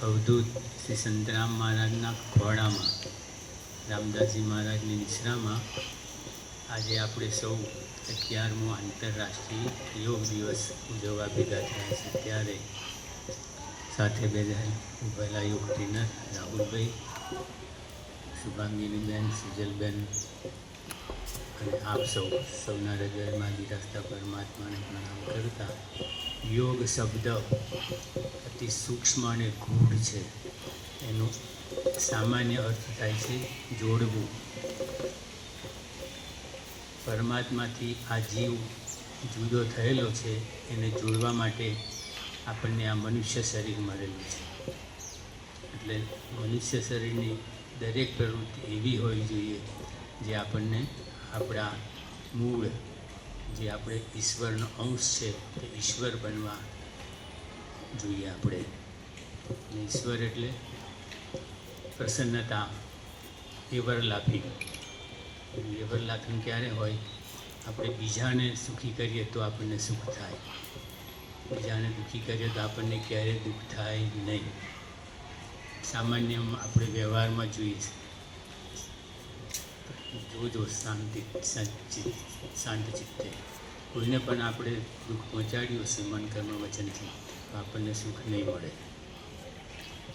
અવધૂત શ્રી સંતરામ મહારાજના ખોડામાં રામદાસજી મહારાજની નિશ્રામાં આજે આપણે સૌ અગિયારમો આંતરરાષ્ટ્રીય યોગ દિવસ ઉજવવા ભેગા થયા છે. ત્યારે સાથે બેઠા ઉભેલા યોગ ટ્રેનર રાહુલભાઈ શુભાંગીનીબેન સુજલબેન અને આપ સૌ સૌના હૃદયમાં બિરાજતા પરમાત્માને પ્રણામ કરતા યોગ શબ્દ અતિ સૂક્ષ્મ અને ગૂઢ છે. એનો સામાન્ય અર્થ થાય છે જોડવું. પરમાત્માથી આ જીવ જુદો થયેલો છે, એને જોડવા માટે આપણને આ મનુષ્ય શરીર મળેલું છે. એટલે મનુષ્ય શરીરની દરેક પ્રવૃત્તિ એવી હોવી જોઈએ જે આપણને આપણા મૂળ જે આપણે ઈશ્વરનો અંશ છે તે ઈશ્વર બનવા જોઈએ આપણે. ઈશ્વર એટલે પ્રસન્નતા એવરલાફિંગ એવરલાફિંગ ક્યારે હોય? આપણે બીજાને સુખી કરીએ તો આપણને સુખ થાય. બીજાને દુઃખી કરીએ તો આપણને ક્યારેય દુઃખ થાય નહીં. સામાન્ય આપણે વ્યવહારમાં જોઈએ જોજો શાંતિ શાંતિ- શાંત ચિત્તે. કોઈને પણ આપણે દુઃખ પહોંચાડ્યું હશે, મન કર્મ વચનથી, તો આપણને સુખ નહીં મળે.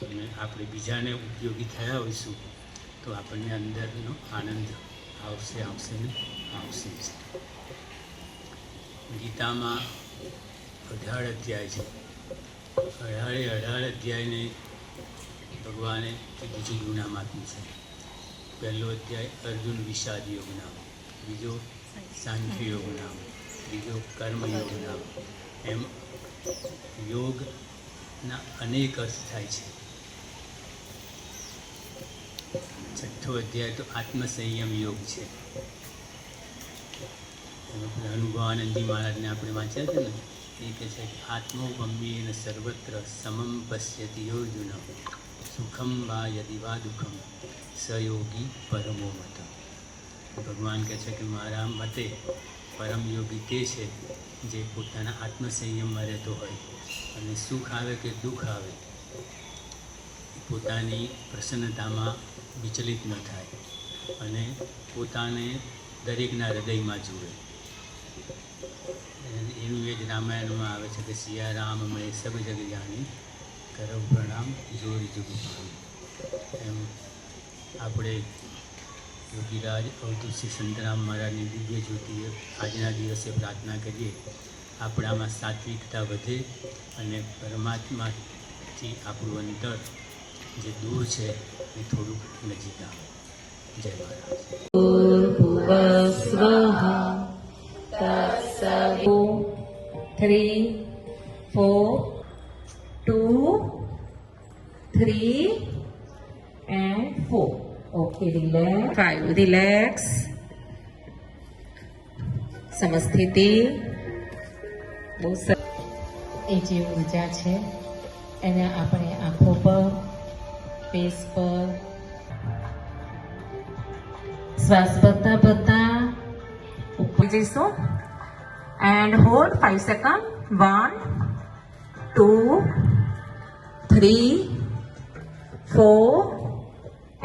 અને આપણે બીજાને ઉપયોગી થયા હોઈશું, તો આપણને અંદરનો આનંદ આવશે આવશે ને આવશે જ. ગીતામાં અઢાર અધ્યાય છે. અઢારે અઢાર અધ્યાયને ભગવાને જુદું જુદું નામ આપ્યું છે. પહેલો અધ્યાય, અર્જુન વિષાદ યોગ નામ. બીજો સાંખ્ય યોગ નામ. બીજો, કર્મ યોગ નામ. એમ યોગના અનેક અર્થ થાય છે. છઠ્ઠો અધ્યાય તો આત્મસંયમ યોગ છે. અનુભવાનંદજી મહારાજને આપણે વાંચ્યા છે ને, એ કહે છે કે આત્મોગમ્યેન સર્વત્ર સમમ પશ્યતી યોજુન સુખમ વા યદિ વા દુઃખમ. સયોગી પરમો મત. ભગવાન કહે છે કે મારા મતે પરમ યોગી તે છે જે પોતાના આત્મસંયમમાં રહેતો હોય અને સુખ આવે કે દુઃખ આવે પોતાની પ્રસન્નતામાં વિચલિત ન થાય અને પોતાને દરેકના હૃદયમાં જુએ. એનું એ જ રામાયણમાં આવે છે કે સિયા રામ મેં સબ જગ જાણી કરવ પ્રણામ, જોર જુગ એમ આપણે યોગીરાજ અવધૂતસિંહ સંતરામ મહારાજની દિવ્ય જ્યોતિએ આજના દિવસે પ્રાર્થના કરીએ. આપણામાં સાત્વિકતા વધે અને પરમાત્માથી આપણું અંતર જે દૂર છે એ થોડુંક નજીક આવે. જય મહારાજ. Three four two three and four okay relax. Five relax સમસ્થિતિ બહુ એ જે ઊર્જા છે એને આપણે આંખો પર ફેસ પર શ્વાસ ભરતા ભરતા ઉપર જઈશું. And hold five second one two three four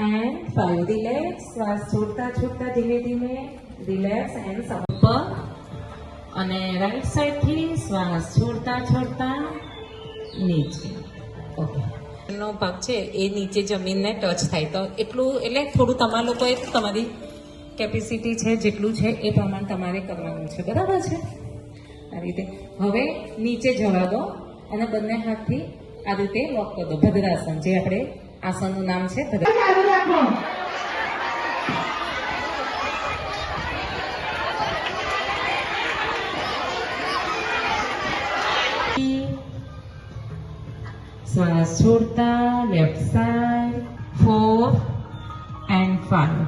and five relax શ્વાસ છોડતા છોડતા ધીમે ધીમે રિલેક્સ એન્ડ ઉપર અને રાઈટ સાઈડથી શ્વાસ છોડતા છોડતા નીચે. ઓકે નો ભાગ છે, એ નીચે જમીનને ટચ થાય. તો એટલું, એટલે થોડું તમારા લોકોએ તમારી કેપેસિટી છે, જેટલું છે, એ પ્રમાણે તમારે કરવાનું છે. બરાબર છે? આ રીતે. હવે નીચે જવા દો અને બંને હાથથી આ રીતે કરી દો. ભદ્રાસન, જે આપણે આસનનું નામ છે Bible. Swana Surta, left side, 4 and 5,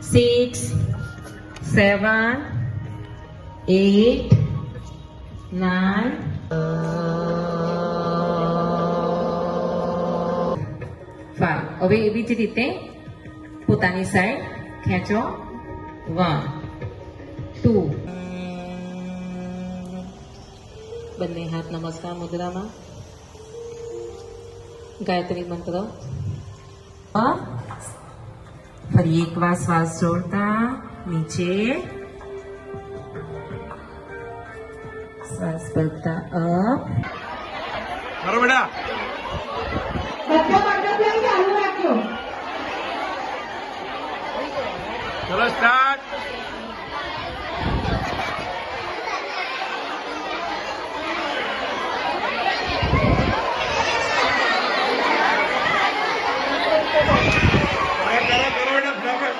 6, 7, 8, 9, uh, હવે એવી જ રીતે પોતાની સાઈડ ખેંચો. વન ટુ બંને હાથ નમસ્કાર મુદ્રામાં. ગાયત્રી મંત્ર. ફરી એકવાર શ્વાસ છોડતા નીચે. શ્વાસ ભરતા અપ બેટા. ચલો સ્ટાર્ટ કરો કરો બેટા ફટાફટ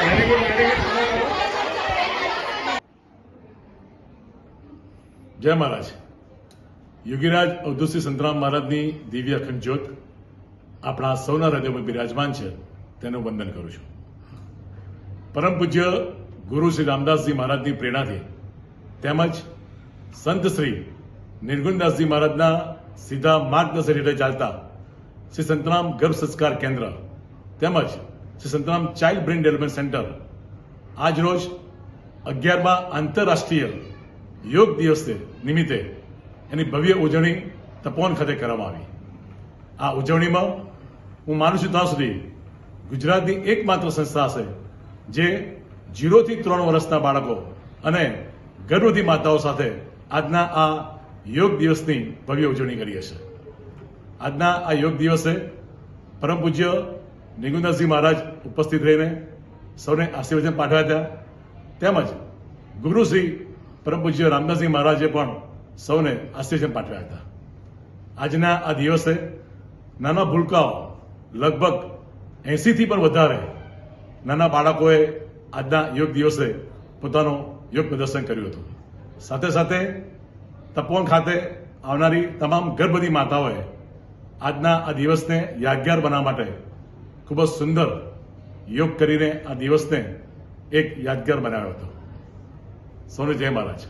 વેરી ગુડ વેરી ગુડ જય મહારાજ. યોગીરાજ અવધુસિંહ સંતરામ મહારાજની દિવ્ય અખંડ જ્યોત આપણા સૌના હૃદયમાં બિરાજમાન છે, તેનું વંદન કરું છું. પરમ પૂજ્ય ગુરુ શ્રી રામદાસજી મહારાજની પ્રેરણાથી તેમજ સંત શ્રી નિર્ગુણદાસજી મહારાજના સીધા માર્ગદર્શન હેઠળ ચાલતા શ્રી સંતરામ ગર્ભ સંસ્કાર કેન્દ્ર તેમજ Shri Santram child brain development centre આજ રોજ અગિયારમા આંતરરાષ્ટ્રીય યોગ દિવસ નિમિત્તે એની ભવ્ય ઉજવણી તપોવન ખાતે કરવામાં આવી. આ ઉજવણીમાં હું માનું છું ત્યાં સુધી ગુજરાતની એકમાત્ર સંસ્થા હશે જે જીરોથી ત્રણ વર્ષના બાળકો અને ગર્ભવતી માતાઓ સાથે આજના આ યોગ દિવસની ભવ્ય ઉજવણી કરી હશે. આજના આ યોગ દિવસે પરમ પૂજ્ય નિગુંદાસજી મહારાજ ઉપસ્થિત રહીને સૌને આશીર્વચન પાઠવ્યા હતા. તેમજ ગુરુ શ્રી પરમ પૂજ્ય રામદાસજી મહારાજે પણ સૌને આશીર્વચન પાઠવ્યા હતા. આજના આ દિવસે નાના ભૂલકાઓ લગભગ એંસીથી પણ વધારે નાના બાળકોએ આજના યોગ દિવસે પોતાનું યોગ પ્રદર્શન કર્યું હતું. સાથે સાથે તપોવન ખાતે આવનારી તમામ ગર્ભવતી માતાઓએ આજના આ દિવસને યાદગાર બનાવવા માટે ખૂબ જ સુંદર યોગ કરીને આ દિવસને એક યાદગાર બનાવ્યો હતો. સૌને જય મહારાજ.